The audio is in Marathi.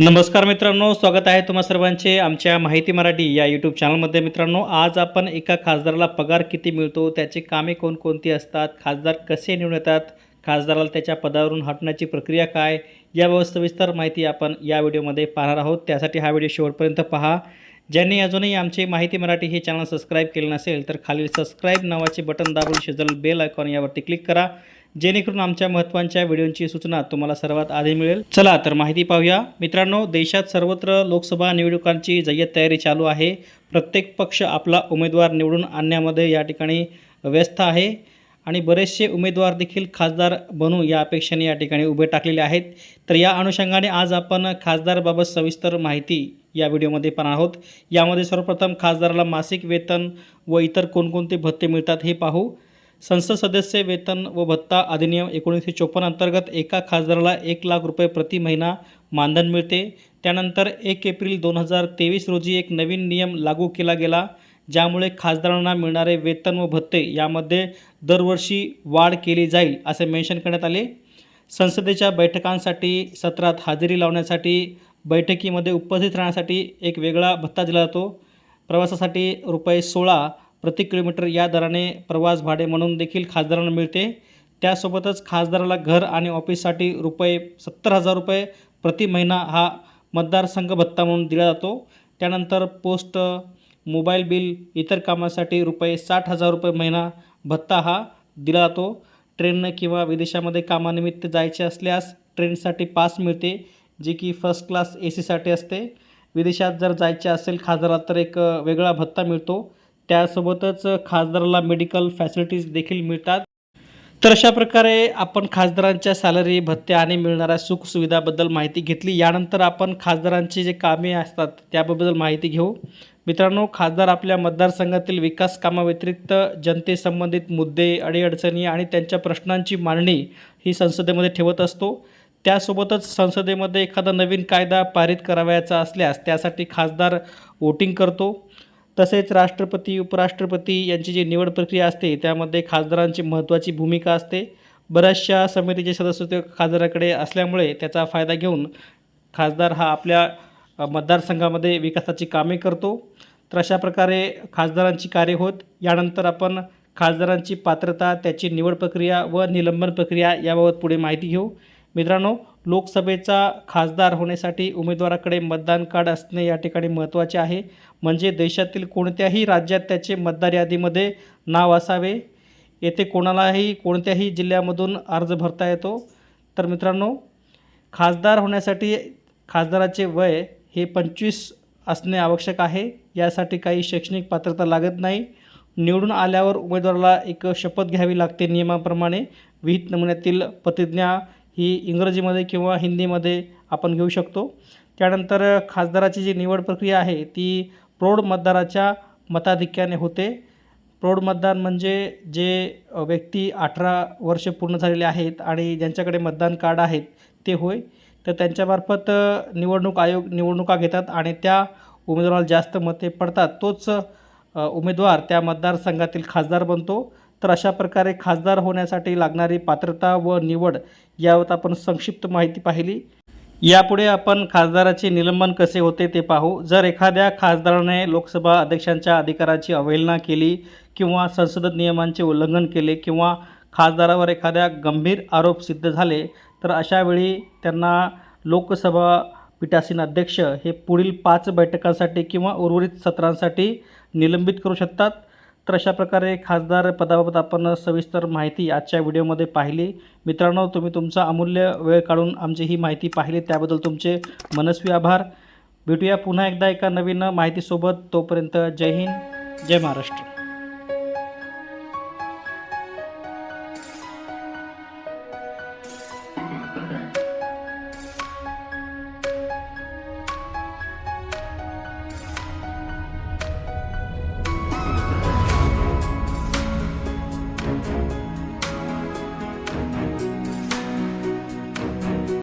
नमस्कार मित्रांनो स्वागत आहे तुम्हा सर्वांचे आमच्या माहिती मराठी या यूट्यूब चॅनलमध्ये मित्रांनो आज आपण एका खासदाराला पगार किती मिळतो त्याची कामे कोणकोणती असतात खासदार कसे निवडून येतात खासदाराला त्याच्या पदावरून हटण्याची प्रक्रिया काय याबाबत सविस्तर माहिती आपण या व्हिडिओमध्ये पाहणार आहोत. त्यासाठी हा व्हिडिओ शेवटपर्यंत पहा. ज्यांनी अजूनही आमचे माहिती मराठी हे चॅनल सबस्क्राईब केले नसेल तर खालील सबस्क्राईब नावाचे बटन दाबून शेजारील बेल आयकॉन यावरती क्लिक करा. जेणेकरून आमच्या महत्त्वाच्या व्हिडिओंची सूचना तुम्हाला सर्वात आधी मिळेल. चला तर माहिती पाहूया. मित्रांनो देशात सर्वत्र लोकसभा निवडणुकांची जय्यत तयारी चालू आहे. प्रत्येक पक्ष आपला उमेदवार निवडून आणण्यामध्ये या ठिकाणी व्यस्त आहे. आणि बरेचसे उमेदवार देखील खासदार बनू या अपेक्षेने या ठिकाणी उभे टाकलेले आहेत. तर या अनुषंगाने आज आपण खासदारबाबत सविस्तर माहिती या व्हिडिओमध्ये पाहणार आहोत. यामध्ये सर्वप्रथम खासदाराला मासिक वेतन व इतर कोणकोणते भत्ते मिळतात हे पाहू. संसद सदस्य वेतन व भत्ता अधिनियम एकोणीसशे चोपन्न अंतर्गत एका खासदाराला एक लाख रुपये प्रति महिना मानधन मिळते. त्यानंतर एक एप्रिल दोन हजार तेवीस रोजी एक नवीन नियम लागू केला गेला ज्यामुळे खासदारांना मिळणारे वेतन व भत्ते यामध्ये दरवर्षी वाढ केली जाईल असे मेन्शन करण्यात आले. संसदेच्या बैठकांसाठी सत्रात हजेरी लावण्यासाठी बैठकीमध्ये उपस्थित राहण्यासाठी एक वेगळा भत्ता दिला जातो. प्रवासासाठी रुपये सोळा प्रति किलोमीटर या दराने प्रवास भाडे म्हणून देखील खासदारांना मिळते. त्यासोबतच खासदाराला घर आणि ऑफिससाठी रुपये सत्तर हजार रुपये प्रति महिना हा मतदारसंघ भत्ता म्हणून दिला जातो. त्यानंतर पोस्ट मोबाईल बिल इतर कामासाठी रुपये साठ हजार रुपये महिना भत्ता हा दिला जातो. ट्रेननं किंवा विदेशामध्ये कामानिमित्त जायचे असल्यास ट्रेनसाठी पास मिळते जे की फर्स्ट क्लास ए सीसाठी असते. विदेशात जर जायचे असेल खासदाराला तर एक वेगळा भत्ता मिळतो. त्यासोबतच खासदाराला मेडिकल फॅसिलिटीज देखील मिळतात. तर अशा प्रकारे आपण खासदारांच्या सॅलरी भत्त्या आणि मिळणाऱ्या सुखसुविधाबद्दल माहिती घेतली. यानंतर आपण खासदारांची जे कामे असतात त्याबद्दल माहिती घेऊ. मित्रांनो खासदार आपल्या मतदारसंघातील विकास कामाव्यतिरिक्त जनतेसंबंधित मुद्दे अडीअडचणी आणि त्यांच्या प्रश्नांची मांडणी ही संसदेमध्ये ठेवत असतो. त्यासोबतच संसदेमध्ये एखादा नवीन कायदा पारित करावयाचा असल्यास त्यासाठी खासदार वोटिंग करतो. तसेच राष्ट्रपती उपराष्ट्रपती यांची जी निवड प्रक्रिया असते त्यामध्ये खासदारांची महत्त्वाची भूमिका असते. बऱ्याचशा समितीचे सदस्य खासदाराकडे असल्यामुळे त्याचा फायदा घेऊन खासदार हा आपल्या मतदारसंघामध्ये विकासाची कामे करतो. तर अशा प्रकारे खासदारांची कार्य होत. यानंतर आपण खासदारांची पात्रता त्याची निवड प्रक्रिया व निलंबन प्रक्रिया याबाबत पुढे माहिती घेऊ. मित्रांनो लोकसभेचा खासदार होण्यासाठी उमेदवाराकडे मतदान कार्ड असणे या ठिकाणी महत्त्वाचे आहे. म्हणजे देशातील कोणत्याही राज्यात त्याचे मतदार यादीमध्ये नाव असावे. येथे कोणालाही कोणत्याही जिल्ह्यामधून अर्ज भरता येतो. तर मित्रांनो खासदार होण्यासाठी खासदाराचे वय हे पंचवीस असणे आवश्यक आहे. यासाठी काही शैक्षणिक पात्रता लागत नाही. निवडून आल्यावर उमेदवाराला एक शपथ घ्यावी लागते नियमाप्रमाणे. विहित नमुन्यातील प्रतिज्ञा ही इंग्रजीमध्ये किंवा हिंदीमध्ये आपण घेऊ शकतो. त्यानंतर खासदाराची जी निवड प्रक्रिया आहे ती प्रौढ मतदाराच्या मताधिक्याने होते. प्रौढ मतदान म्हणजे जे व्यक्ती अठरा वर्ष पूर्ण झालेले आहेत आणि ज्यांच्याकडे मतदान कार्ड आहेत ते होय. तर त्यांच्यामार्फत निवडणूक आयोग निवडणुका घेतात आणि त्या उमेदवाराला जास्त मते पडतात. तोच उमेदवार त्या मतदारसंघातील खासदार बनतो. तर अशा प्रकारे खासदार होण्यासाठी लागणारी पात्रता व निवड यावर आपण संक्षिप्त माहिती पाहिली. यापुढे आपण खासदाराचे निलंबन कसे होते ते पाहू. जर एखाद्या खासदाराने लोकसभा अध्यक्षांच्या अधिकाराची अवहेलना केली किंवा संसद नियमांचे उल्लंघन केले किंवा खासदारावर एखाद्या गंभीर आरोप सिद्ध झाले तर अशावेळी त्यांना लोकसभा पीठासीन अध्यक्ष हे पुढील पाच बैठकांसाठी किंवा उर्वरित सत्रांसाठी निलंबित करू शकतात. तर अशा प्रकारे खासदार पदाबाबत आपण सविस्तर माहिती आजच्या व्हिडिओमध्ये पाहिली. मित्रांनो तुम्ही तुमचा अमूल्य वेळ काढून आमची ही माहिती पाहिली त्याबद्दल तुमचे मनस्वी आभार. भेटूया पुन्हा एकदा एका नवीन माहितीसोबत. तोपर्यंत जय हिंद जय महाराष्ट्र.